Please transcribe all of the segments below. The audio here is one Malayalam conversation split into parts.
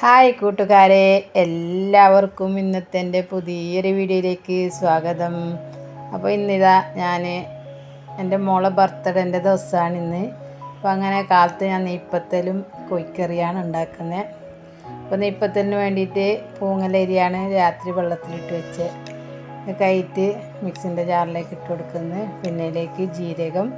ഹായ് കൂട്ടുകാരെ എല്ലാവർക്കും ഇന്നത്തെ എന്റെ പുതിയൊരു വീഡിയോയിലേക്ക് സ്വാഗതം. അപ്പോൾ ഇന്നിതാ ഞാൻ എന്റെ മോളെ ബർത്ത്ഡേന്റെ ദിവസമാണ് ഇന്ന്. അപ്പോൾ അങ്ങനെ കാലത്ത് ഞാൻ നെയ്പ്പത്തലും കൊയ്ക്കറിയാണ് ഉണ്ടാക്കുന്നത്. അപ്പോൾ നെയ്പ്പത്തലിന് വേണ്ടിയിട്ട് പൂങ്ങലരിയാണ് രാത്രി വെള്ളത്തിലിട്ട് വെച്ച് കയറ്റ് മിക്സിന്റെ ജാറിലേക്ക് ഇട്ട് കൊടുക്കുന്നത്. പിന്നെ ഇതിലേക്ക് ജീരകം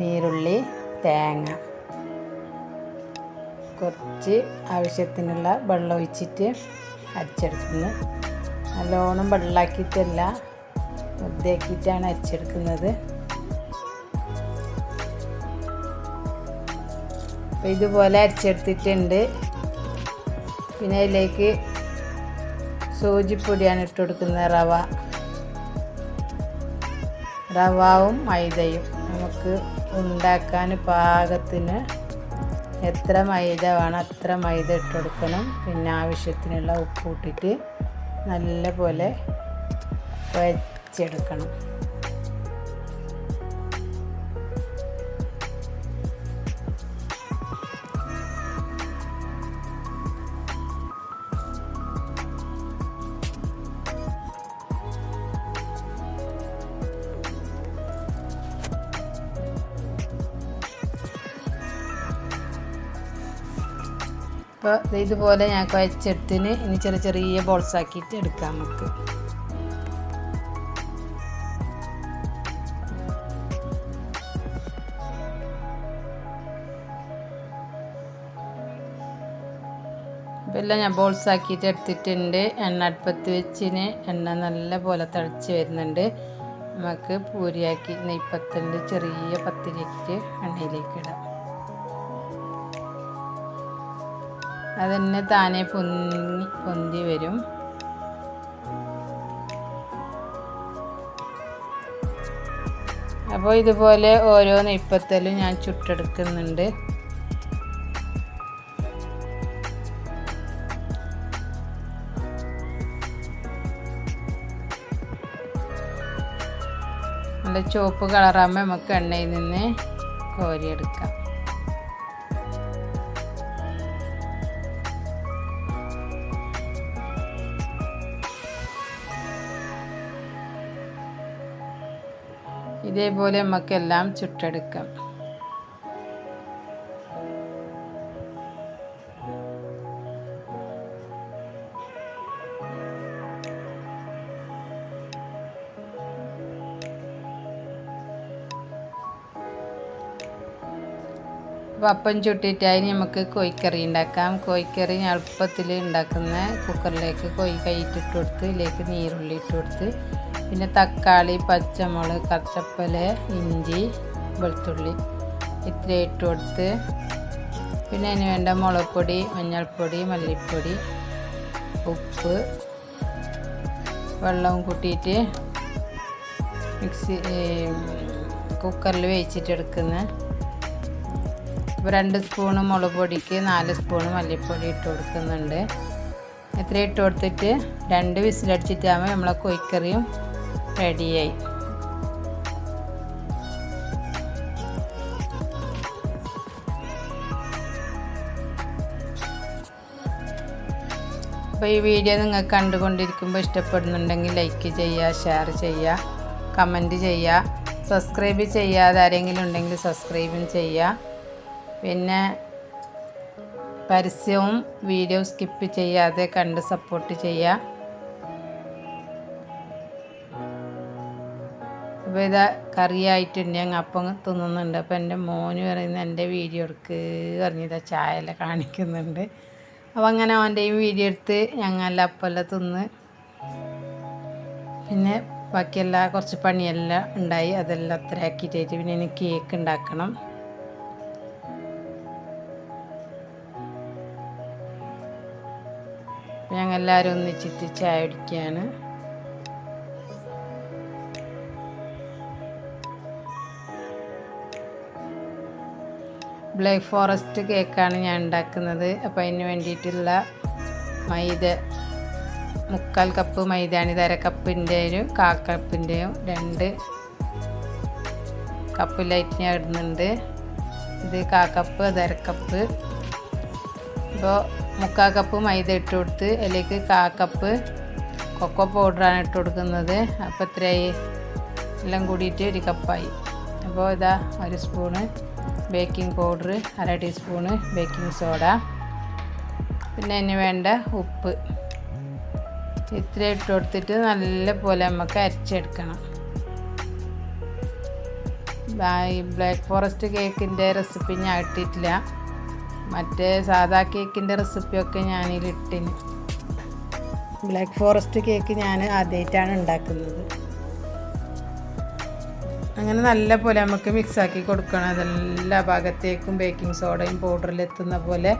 നീരുള്ളി തേങ്ങ. കുറച്ച് ആവശ്യത്തിനുള്ള വെള്ളം ഒഴിച്ചിട്ട് അരിച്ചെടുക്കുന്നു. നല്ലോണം വെള്ളമാക്കിയിട്ടല്ല മുദ്ദയാക്കിയിട്ടാണ് അരിച്ചെടുക്കുന്നത്. അപ്പോൾ ഇതുപോലെ അരിച്ചെടുത്തിട്ടുണ്ട്. പിന്നെ അതിലേക്ക് സൂചിപ്പൊടിയാണ് ഇട്ട് കൊടുക്കുന്നത് റവ. റവാവും മൈദയും. നമുക്ക് ഉണ്ടാക്കാൻ പാകത്തിന് എത്ര മൈദ വേണം അത്ര മൈദ ഇട്ടെടുക്കണം. പിന്നെ ആവശ്യത്തിനുള്ള ഉപ്പ് ഇട്ടിട്ട് നല്ല പോലെ കുഴച്ചെടുക്കണം അപ്പോൾ ഇതുപോലെ ഞാൻ കുഴച്ചെടുത്തിന് ഇനി ചെറിയ ചെറിയ ബോൾസ് ആക്കിയിട്ട് എടുക്കാം നമുക്ക്. എല്ലാം ഞാൻ ബോൾസ് ആക്കിയിട്ട് എടുത്തിട്ടുണ്ട്. എണ്ണ അടുപ്പത്ത് വെച്ചിന് എണ്ണ നല്ല പോലെ തിളച്ച് വരുന്നുണ്ട്. നമുക്ക് പൂരിയാക്കി നെയ്പ്പത്തലിന്റെ ചെറിയ പത്തിരിയാക്കിയിട്ട് എണ്ണയിലേക്ക് ഇടാം. അതന്നെ താനെ പൊന്നി പൊന്തി വരും. അപ്പോൾ ഇതുപോലെ ഓരോ നെയ്പ്പത്തലും ഞാൻ ചുട്ടെടുക്കുന്നുണ്ട്. നല്ല ചുവപ്പ് കളറാകുമ്പോൾ നമുക്ക് എണ്ണയിൽ നിന്ന് കോരിയെടുക്കാം. ഇതേപോലെ നമുക്കെല്ലാം ചുട്ടെടുക്കാം. അപ്പം ചുട്ടിട്ടായി നമുക്ക് കോഴിക്കറി ഉണ്ടാക്കാം. കോഴിക്കറി എളുപ്പത്തിൽ ഉണ്ടാക്കുന്ന കുക്കറിലേക്ക് കോഴി കൈയിട്ടിട്ട് കൊടുത്ത് ഇതിലേക്ക് നീരുള്ളി ഇട്ട് കൊടുത്ത് പിന്നെ തക്കാളി പച്ചമുളക് കച്ചപ്പൽ ഇഞ്ചി വെളുത്തുള്ളി ഇത്ര ഇട്ട് കൊടുത്ത് പിന്നെ അതിന് വേണ്ട മുളക് പൊടി മഞ്ഞൾപ്പൊടി മല്ലിപ്പൊടി ഉപ്പ് വെള്ളവും കൂട്ടിയിട്ട് മിക്സി കുക്കറിൽ വേവിച്ചിട്ടെടുക്കുന്ന ഇപ്പോൾ രണ്ട് സ്പൂണ് മുളക് പൊടിക്ക് നാല് സ്പൂണ് മല്ലിപ്പൊടി ഇട്ട് കൊടുക്കുന്നുണ്ട്. ഇത്ര ഇട്ട് കൊടുത്തിട്ട് രണ്ട് വിസിലടിച്ചിട്ടാകുമ്പോൾ നമ്മളെ കോഴിക്കറിയും റെഡിയായി. അപ്പോൾ ഈ വീഡിയോ നിങ്ങൾക്ക് കണ്ടുകൊണ്ടിരിക്കുമ്പോൾ ഇഷ്ടപ്പെടുന്നുണ്ടെങ്കിൽ ലൈക്ക് ചെയ്യുക ഷെയർ ചെയ്യുക കമന്റ് ചെയ്യുക സബ്സ്ക്രൈബ് ചെയ്യാതെ ആരെങ്കിലും ഉണ്ടെങ്കിൽ സബ്സ്ക്രൈബും ചെയ്യുക. പിന്നെ പരസ്യവും വീഡിയോ സ്കിപ്പ് ചെയ്യാതെ കണ്ട് സപ്പോർട്ട് ചെയ്യുക. അപ്പോൾ കറിയായിട്ട് കറിയായിട്ടുണ്ട് ഞങ്ങൾ അപ്പം തിന്നുന്നുണ്ട്. അപ്പോൾ എന്റെ മോന് പറയുന്ന എന്റെ വീഡിയോ എടുക്ക് പറഞ്ഞിതാ ചായയെല്ലാം കാണിക്കുന്നുണ്ട്. അപ്പോൾ അങ്ങനെ അവന്റെയും വീഡിയോ എടുത്ത് ഞങ്ങളെല്ലാം അപ്പമെല്ലാം തിന്ന്. പിന്നെ ബാക്കിയെല്ലാം കുറച്ച് പണിയെല്ലാം ഉണ്ടായി. അതെല്ലാം അത്ര ആക്കിയിട്ടായിട്ട് പിന്നെ എനിക്ക് കേക്ക് ഉണ്ടാക്കണം. ഞങ്ങളെല്ലാവരും ഒന്നിച്ചിട്ട് ചായ കുടിക്കുകയാണ്. ബ്ലാക്ക് ഫോറസ്റ്റ് കേക്കാണ് ഞാൻ ഉണ്ടാക്കുന്നത്. അപ്പോൾ അതിന് വേണ്ടിയിട്ടുള്ള മൈദ മുക്കാൽ കപ്പ് മൈദയാണ് ഇത് അര കപ്പിന്റെയും കാ കപ്പിന്റെയും രണ്ട് കപ്പിലായിട്ട് ഞാൻ ഇടുന്നുണ്ട്. ഇത് കാക്കപ്പ് കപ്പ് അത് ഇപ്പോൾ മുക്കാൽ കപ്പ് മൈദ ഇട്ട് കൊടുത്ത് അതിലേക്ക് കാക്കപ്പ് കപ്പ് കൊക്കോ പൗഡറാണ് ഇട്ട് കൊടുക്കുന്നത്. അപ്പോൾ ഇത്രയായി. എല്ലാം കൂടിയിട്ട് ഒരു കപ്പായി അപ്പോൾ ഇതാ ഒരു സ്പൂണ് ബേക്കിംഗ് പൗഡർ അര ടീസ്പൂണ് ബേക്കിംഗ് സോഡ. പിന്നെ അതിന് വേണ്ട ഉപ്പ്. ഇത്ര ഇട്ട് കൊടുത്തിട്ട് നല്ല പോലെ നമുക്ക് അരച്ചെടുക്കണം. ഈ ബ്ലാക്ക് ഫോറസ്റ്റ് കേക്കിന്റെ റെസിപ്പി ഞാൻ ഇട്ടിട്ടില്ല. മറ്റേ സാധാ കേക്കിന്റെ റെസിപ്പിയൊക്കെ ഞാനിതിൽ ഇട്ടിന് ബ്ലാക്ക് ഫോറസ്റ്റ് കേക്ക് ഞാൻ ആദ്യമായിട്ടാണ് ഉണ്ടാക്കുന്നത്. അങ്ങനെ നല്ല പോലെ നമുക്ക് മിക്സാക്കി കൊടുക്കണം. അതെല്ലാ ഭാഗത്തേക്കും ബേക്കിംഗ് സോഡയും പൗഡറിലെത്തുന്ന പോലെ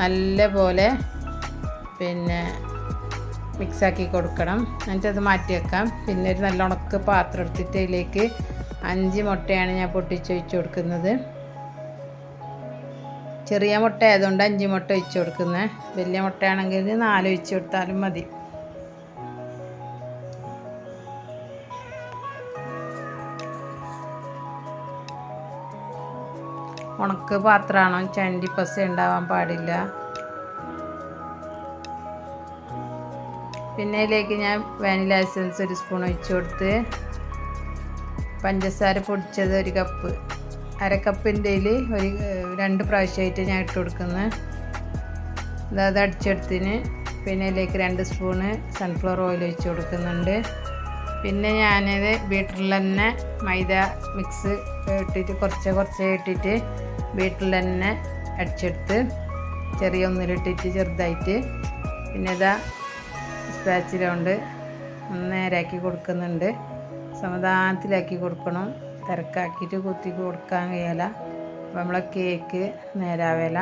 നല്ല പോലെ പിന്നെ മിക്സാക്കി കൊടുക്കണം. എന്നിട്ടത് മാറ്റി വെക്കാം. പിന്നെ ഒരു നല്ല ഉണക്ക് പാത്രം എടുത്തിട്ട് അതിലേക്ക് അഞ്ച് മുട്ടയാണ് ഞാൻ പൊട്ടിച്ച് ഒഴിച്ച് കൊടുക്കുന്നത്. ചെറിയ മുട്ട ആയതുകൊണ്ട് അഞ്ച് മുട്ട ഒഴിച്ച് കൊടുക്കുന്നത് വലിയ മുട്ടയാണെങ്കിൽ നാല് ഒഴിച്ച് കൊടുത്താലും മതി. ഉണക്ക് പാത്രമാണോ? ചണ്ടി പസ ഉണ്ടാവാൻ പാടില്ല. പിന്നെ ഇതിലേക്ക് ഞാൻ വാനില എസൻസ് ഒരു സ്പൂൺ ഒഴിച്ച് കൊടുത്ത് പഞ്ചസാര പൊടിച്ചത് ഒരു കപ്പ് അര കപ്പിന്റെ ഒരു രണ്ട് പ്രാവശ്യമായിട്ട് ഞാൻ ഇട്ട് കൊടുക്കുന്നത് അത് അടിച്ചെടുത്തിന് പിന്നെ ഇതിലേക്ക് രണ്ട് സ്പൂണ് സൺഫ്ലവർ ഓയിൽ ഒഴിച്ച് കൊടുക്കുന്നുണ്ട്. പിന്നെ ഞാനത് ബീറ്ററിൽ തന്നെ മൈദ മിക്സ് ഇട്ടിട്ട് കുറച്ച് കുറച്ച് ഇട്ടിട്ട് ബീറ്ററിൽ തന്നെ അടിച്ചെടുത്ത് ചെറിയ ഒന്നിലിട്ടിട്ട് ചെറുതായിട്ട് പിന്നെ ഇതാ സ്പാച്ചില കൊണ്ട് നേരാക്കി കൊടുക്കുന്നുണ്ട്. സമാധാനത്തിലാക്കി കൊടുക്കണം. തിരക്കാക്കിയിട്ട് കുത്തി കൊടുക്കാൻ കഴിയല. അപ്പോൾ നമ്മളെ കേക്ക് നേരാവേല.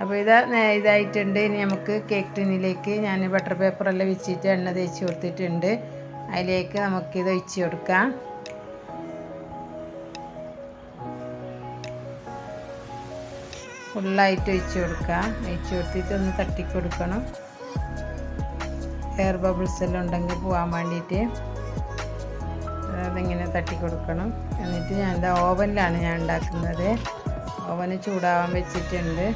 അപ്പോൾ ഇതാ ഇതായിട്ടുണ്ട്. ഇനി നമുക്ക് കേക്ക് ടിന്നിലേക്ക് ഞാൻ ബട്ടർ പേപ്പറെല്ലാം വെച്ചിട്ട് എണ്ണ തേച്ച് കൊടുത്തിട്ടുണ്ട്. അതിലേക്ക് നമുക്കിത് ഒഴിച്ച് കൊടുക്കാം. ഫുള്ളായിട്ട് ഒഴിച്ചു കൊടുക്കാം ഒഴിച്ച് കൊടുത്തിട്ട് ഒന്ന് തട്ടിക്കൊടുക്കണം എയർ ബബിൾസ് എല്ലാം ഉണ്ടെങ്കിൽ പോകാൻ വേണ്ടിയിട്ട് അതിങ്ങനെ തട്ടിക്കൊടുക്കണം എന്നിട്ട് ഞാൻ എന്താ ഓവനിലാണ് ഞാൻ ഉണ്ടാക്കുന്നത്. ഓവന് ചൂടാവാൻ വെച്ചിട്ടുണ്ട്.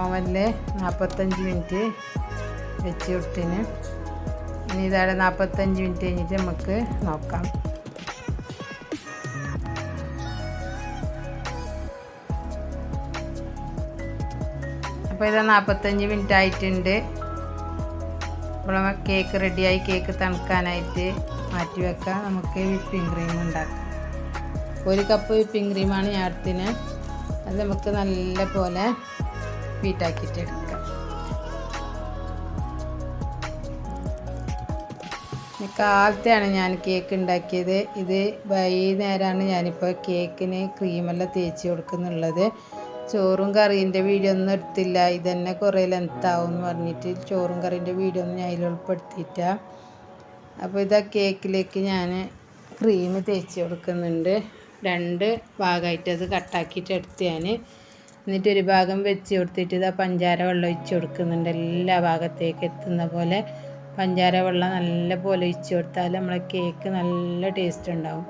ഓവനിൽ നാൽപ്പത്തഞ്ച് മിനിറ്റ് വെച്ച് കൊടുത്തിന് ഇനി ഇതാടെ നാൽപ്പത്തഞ്ച് മിനിറ്റ് കഴിഞ്ഞിട്ട് നമുക്ക് നോക്കാം. അപ്പോൾ ഇത് നാൽപ്പത്തഞ്ച് മിനിറ്റ് ആയിട്ടുണ്ട്. അപ്പോൾ കേക്ക് റെഡിയായി കേക്ക് തണുക്കാനായിട്ട് മാറ്റി വെക്കാം. നമുക്ക് വിപ്പിംഗ് ക്രീം ഉണ്ടാക്കാം. ഒരു കപ്പ് വിപ്പിംഗ് ക്രീമാണ് ഞാൻ എടുത്തിന് അത് നമുക്ക് നല്ല പോലെ വീട്ടാക്കിയിട്ട് എടുക്കാം. കാലത്തെയാണ് ഞാൻ കേക്ക് ഉണ്ടാക്കിയത്. ഇത് വൈകുന്നേരമാണ് ഞാനിപ്പോൾ കേക്കിന് ക്രീമെല്ലാം തേച്ച് കൊടുക്കുന്നുള്ളത്. ചോറും കറീന്റെ വീഡിയോ ഒന്നും എടുത്തില്ല. ഇതന്നെ കുറേ ലെങ്ത്താവും എന്ന് പറഞ്ഞിട്ട് ചോറും കറീന്റെ വീഡിയോ ഒന്നും ഞാൻ അതിൽ ഉൾപ്പെടുത്തിയിട്ട. അപ്പോൾ ഇതാ കേക്കിലേക്ക് ഞാൻ ക്രീം തേച്ച് കൊടുക്കുന്നുണ്ട്. രണ്ട് ഭാഗമായിട്ട് അത് കട്ടാക്കിയിട്ട് എടുത്ത് ഞാൻ. എന്നിട്ട് ഒരു ഭാഗം വെച്ച് കൊടുത്തിട്ട് ഇതാ പഞ്ചാര വെള്ളം ഒഴിച്ച് കൊടുക്കുന്നുണ്ട്. എല്ലാ ഭാഗത്തേക്ക് എത്തുന്ന പോലെ പഞ്ചാര വെള്ളം നല്ല പോലെ ഒഴിച്ച് കൊടുത്താൽ നമ്മളെ കേക്ക് നല്ല ടേസ്റ്റ് ഉണ്ടാവും.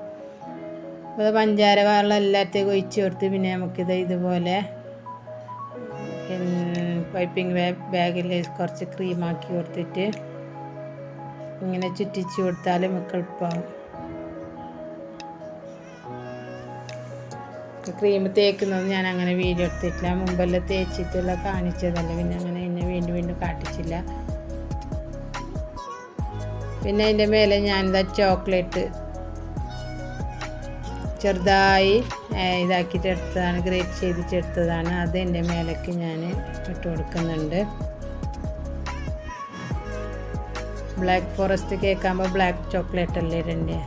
അപ്പോൾ പഞ്ചാര വെള്ളം എല്ലാത്തേക്കും ഒഴിച്ച് കൊടുത്ത് പിന്നെ നമുക്കിത് ഇതുപോലെ പൈപ്പിംഗ് ബാഗിൽ കുറച്ച് ക്രീമാക്കി കൊടുത്തിട്ട് ഇങ്ങനെ ചുറ്റിച്ച് കൊടുത്താൽ നമുക്ക് എളുപ്പമാവും ക്രീം തേക്കുന്നത് ഞാൻ അങ്ങനെ വീഡിയോ എടുത്തിട്ടില്ല. മുമ്പെല്ലാം തേച്ചിട്ടുള്ള കാണിച്ചതല്ല. പിന്നെ അങ്ങനെ എന്നെ വീണ്ടും വീണ്ടും കാട്ടിച്ചില്ല. പിന്നെ അതിന്റെ മേലെ ഞാനിതാ ചോക്ലേറ്റ് ചെറുതായി ഇതാക്കിയിട്ട് എടുത്തതാണ് ഗ്രേറ്റ് ചെയ്തിട്ടെടുത്തതാണ്. അത് എന്റെ മേലേക്ക് ഞാൻ ഇട്ട് കൊടുക്കുന്നുണ്ട്. ബ്ലാക്ക് ഫോറസ്റ്റ് കേക്കാകുമ്പോൾ ബ്ലാക്ക് ചോക്ലേറ്റ് അല്ലേ ഇടണ്ടേ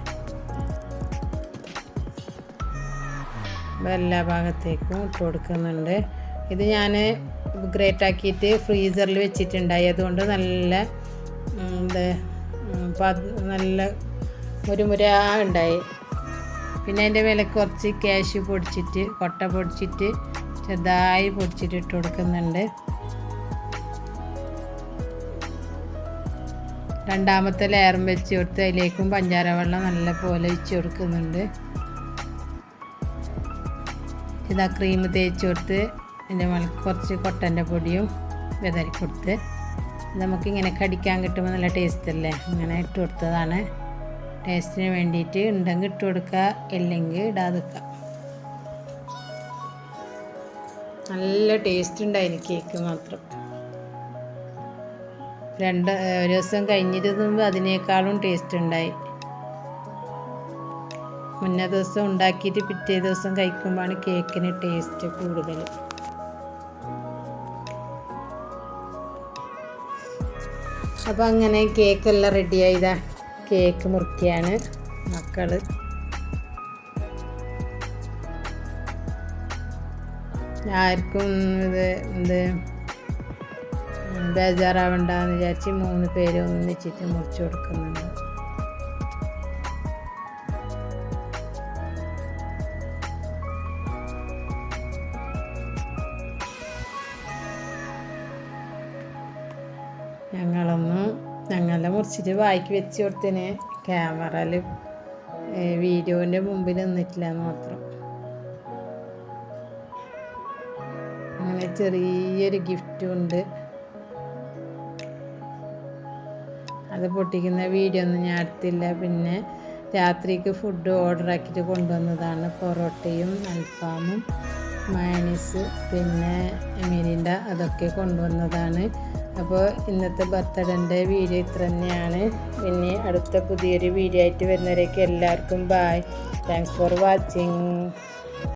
എല്ലാ ഭാഗത്തേക്കും ഇട്ട് കൊടുക്കുന്നുണ്ട്. ഇത് ഞാൻ ഗ്രേറ്റ് ആക്കിയിട്ട് ഫ്രീസറിൽ വെച്ചിട്ടുണ്ടായി. അതുകൊണ്ട് നല്ല ഇത് നല്ല മുരുമുര ഉണ്ടായി. പിന്നെ അതിന്റെ മേലെ കുറച്ച് ക്യാഷ് പൊടിച്ചിട്ട് കൊട്ട പൊടിച്ചിട്ട് ചെറുതായി പൊടിച്ചിട്ട് ഇട്ട് കൊടുക്കുന്നുണ്ട്. രണ്ടാമത്തെ ലെയറും വെച്ച് കൊടുത്ത് അതിലേക്കും പഞ്ചാര വെള്ളം നല്ല പോലെ വെച്ച് കൊടുക്കുന്നുണ്ട്. ഇതാ ക്രീം തേച്ച് കൊടുത്ത് അതിന്റെ മുകളിൽ കുറച്ച് കൊട്ടന്റെ പൊടിയും വിതറി കൊടുത്ത് നമുക്കിങ്ങനെ കടിക്കാൻ കിട്ടുമ്പോൾ നല്ല ടേസ്റ്റ് അല്ലേ? അങ്ങനെ ഇട്ട് കൊടുത്തതാണ്. ടേസ്റ്റിന് വേണ്ടിയിട്ട് ഉണ്ടെങ്കിൽ ഇട്ട് കൊടുക്കുക ഇല്ലെങ്കിൽ ഇടാതെ വെക്കുക നല്ല ടേസ്റ്റ് ഉണ്ടായിരുന്നു കേക്ക് മാത്രം. രണ്ട് ഒരു ദിവസം കഴിഞ്ഞിരുന്നുമ്പോൾ അതിനേക്കാളും ടേസ്റ്റ് ഉണ്ടായി. മുന്നേ ദിവസം ഉണ്ടാക്കിയിട്ട് പിറ്റേ ദിവസം കഴിക്കുമ്പോഴാണ് കേക്കിന് ടേസ്റ്റ് കൂടുതൽ അപ്പോൾ അങ്ങനെ കേക്കെല്ലാം റെഡിയായതാണ് കേക്ക് മുറിക്കുകയാണ് മക്കൾ. ആർക്കും ഇത് എന്ത് ബേജാറാവണ്ടെന്ന് വിചാരിച്ച് മൂന്ന് പേര് ഒന്നിച്ചിട്ട് മുറിച്ചു കൊടുക്കുന്നുണ്ട്. ഞങ്ങളൊന്നും ഞങ്ങളെ മുറിച്ചിട്ട് വായിക്ക് വെച്ച് കൊടുത്തിന്. ക്യാമറയിൽ വീഡിയോന്റെ മുമ്പിൽ നിന്നിട്ടില്ല മാത്രം. അങ്ങനെ ചെറിയൊരു ഗിഫ്റ്റും ഉണ്ട്. അത് പൊട്ടിക്കുന്ന വീഡിയോ ഒന്നും ഞാൻ എടുത്തില്ല. പിന്നെ രാത്രിക്ക് ഫുഡ് ഓർഡർ ആക്കിയിട്ട് കൊണ്ടുവന്നതാണ്. പൊറോട്ടയും അൽഫാമും മയണീസ് പിന്നെ മിരിണ്ട അതൊക്കെ കൊണ്ടുവന്നതാണ്. അപ്പോൾ ഇന്നത്തെ ബർത്ത്ഡേന്റെ വീഡിയോ ഇത്ര തന്നെയാണ്. ഇനി അടുത്ത പുതിയൊരു വീഡിയോ ആയിട്ട് വരുന്നവരേക്ക് എല്ലാവർക്കും ബായ് താങ്ക്സ് ഫോർ വാച്ചിങ്